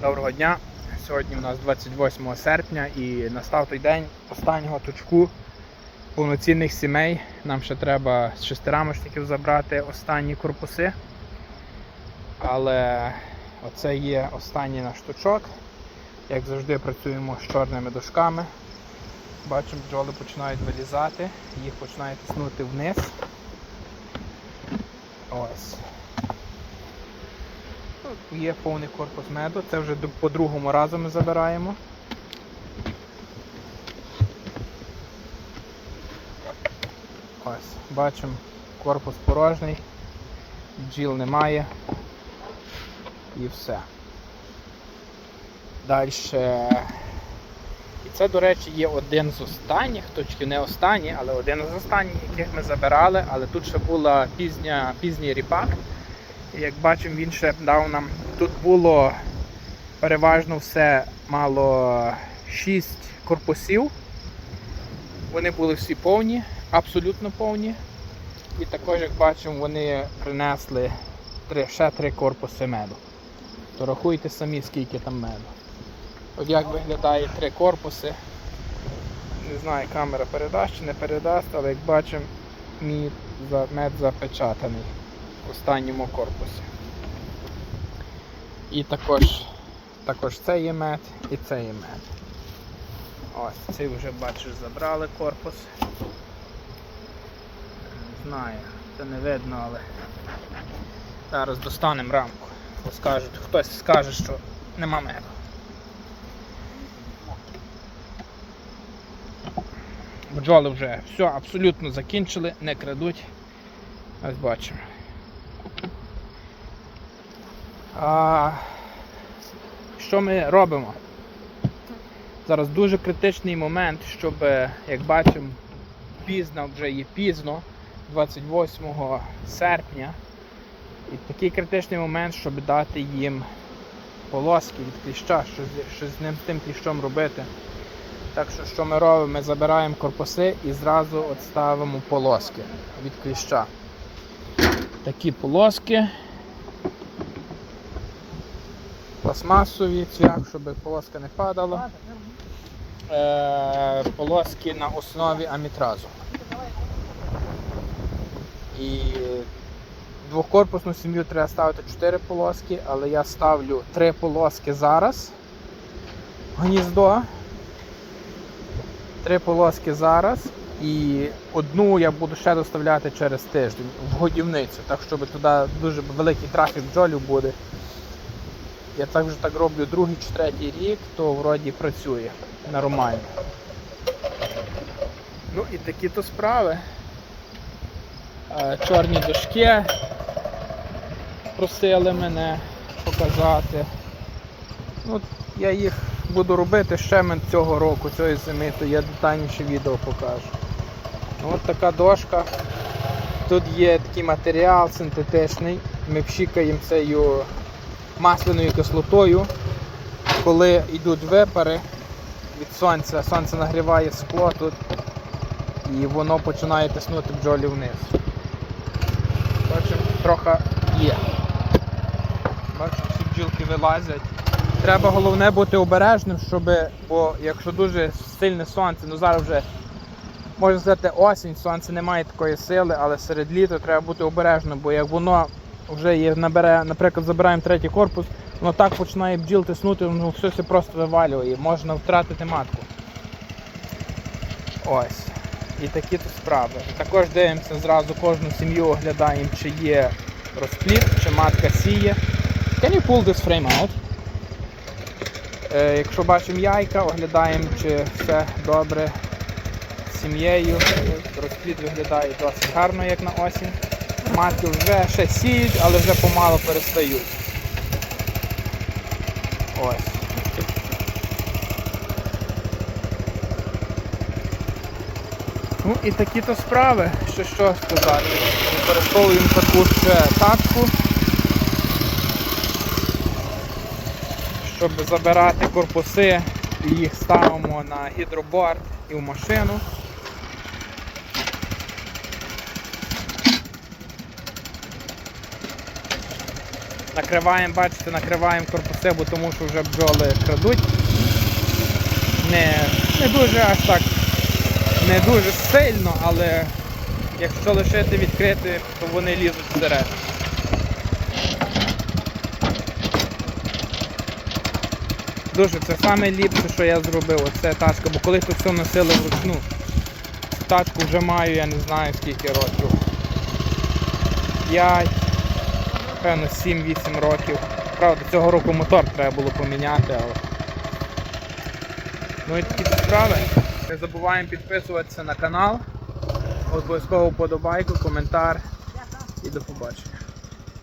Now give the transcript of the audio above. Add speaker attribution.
Speaker 1: Доброго дня. Сьогодні у нас 28 серпня і настав той день останнього точку повноцінних сімей. Нам ще треба з шестирамочників забрати останні корпуси. Але оце є останній наш точок. Як завжди працюємо з чорними дошками. Бачимо, бджоли починають вилізати, їх починає тиснути вниз. Ось. Є повний корпус меду, це вже по другому разу ми забираємо. Ось, бачимо, корпус порожній, бджіл немає і все. Далі. І це, до речі, є один з останніх, точки не останній, але один з останніх, яких ми забирали, але тут ще була пізня, пізній ріпак. Як бачимо, він ще дав нам. Тут було переважно все мало 6 корпусів. Вони були всі повні, абсолютно повні. І також, як бачимо, вони принесли три, ще три корпуси меду. То рахуйте самі, скільки там меду. От як виглядає три корпуси. Не знаю, камера передасть чи не передасть, але як бачимо, мід, мед запечатаний останньому корпусі. І також, також це є мед і це є мед. Ось, цей вже бачиш забрали корпус. Не знаю, це не видно, але зараз достанемо рамку. Скажуть, хтось скаже, що нема меду. Бджоли вже все абсолютно закінчили, не крадуть. Ось бачимо. А, що ми робимо? Зараз дуже критичний момент, щоб, як бачимо, пізно вже є пізно, 28 серпня. І такий критичний момент, щоб дати їм полоски від кліща, що, що з ним тим кліщом робити. Так що, що ми робимо? Ми забираємо корпуси і зразу от ставимо полоски від кліща. Такі полоски. Пластмасові, цвях, щоб полоска не падала. Е, полоски на основі амітразу. І двохкорпусну сім'ю треба ставити 4 полоски, але я ставлю 3 полоски зараз. Гніздо. Три полоски зараз. І одну я буду ще доставляти через тиждень в годівницю, так щоб туди дуже великий трафік бджолів буде. Я так вже так роблю другий чи третій рік, то вроді працює нормально. Ну і такі то справи. Е, Чорні дошки просили мене показати. Ну, я їх буду робити ще мен цього року, цієї зими, то я детальніше відео покажу. Ну, От така дошка. Тут є такий матеріал синтетичний. Ми пшикаємо цією масляною кислотою. Коли йдуть випари від сонця, сонце нагріває скло тут і воно починає тиснути бджолі вниз. Бачимо, трохи є. Бачите, всі бджілки вилазять. Треба головне бути обережним, щоб, бо якщо дуже сильне сонце, ну зараз вже можна сказати осінь, сонце не має такої сили, але серед літа треба бути обережним, бо як воно вже є, набере, наприклад, забираємо третій корпус, воно так починає бджіл тиснути, ну все це просто вивалює, можна втратити матку. Ось. І такі то справи. Також дивимося зразу кожну сім'ю, оглядаємо, чи є розплід, чи матка сіє. Can you pull this frame out? Е, якщо бачимо яйка, оглядаємо, чи все добре з сім'єю. Розплід виглядає досить гарно, як на осінь. Матки вже ще сіють, але вже помало перестають. Ось. Ну і такі то справи, що що сказати. Використовуємо таку ще тачку. щоб забирати корпуси, їх ставимо на гідроборд і в машину. Накриваємо, бачите, накриваємо корпуси, бо тому що вже бджоли крадуть. Не, не дуже аж так, не дуже сильно, але якщо лишити відкрити, то вони лізуть всередину. Дуже це саме ліпше, що я зробив, оце тачка, бо коли то все носили вручну. Тачку вже маю, я не знаю скільки років. 5, певно 7-8 років. Правда, цього року мотор треба було поміняти, але. Ну і такі справи. Не забуваємо підписуватися на канал. Обов'язково вподобайку, коментар і до побачення.